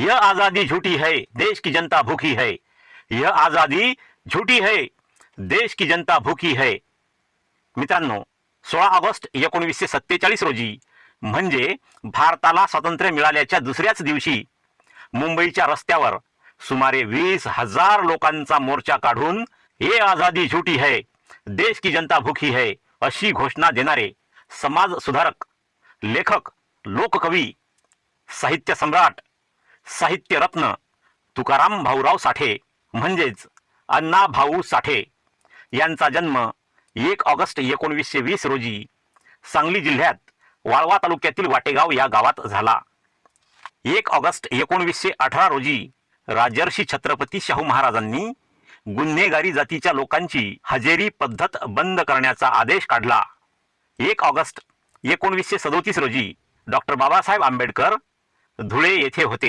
यह आजादी झूठी है देश की जनता भूखी है। यह आजादी झूठी है देश की जनता भूखी है। मित्रांनो सोळा ऑगस्ट एकोणीसशे सत्तेचाळीस रोजी म्हणजे भारताला स्वातंत्र्य मिळाल्याच्या दुसऱ्याच दिवशी मुंबईच्या रस्त्यावर सुमारे वीस हजार लोकांचा मोर्चा काढून ये आझादी झुटी है देश की जनता भूखी है अशी घोषणा देणारे समाज सुधारक लेखक लोककवी साहित्य सम्राट साहित्यरत्न तुकाराम भाऊराव साठे म्हणजेच अण्णा भाऊ साठे. यांचा जन्म एक ऑगस्ट एकोणवीसशे वीस रोजी सांगली जिल्ह्यात वाळवा तालुक्यातील वाटेगाव या गावात झाला. एक ऑगस्ट एकोणवीसशे अठरा रोजी राजर्षी छत्रपती शाहू महाराजांनी गुन्हेगारी जातीच्या लोकांची हजेरी पद्धत बंद करण्याचा आदेश काढला. एक ऑगस्ट एकोणवीसशे सदोतीस रोजी डॉक्टर बाबासाहेब आंबेडकर धुळे येथे होते.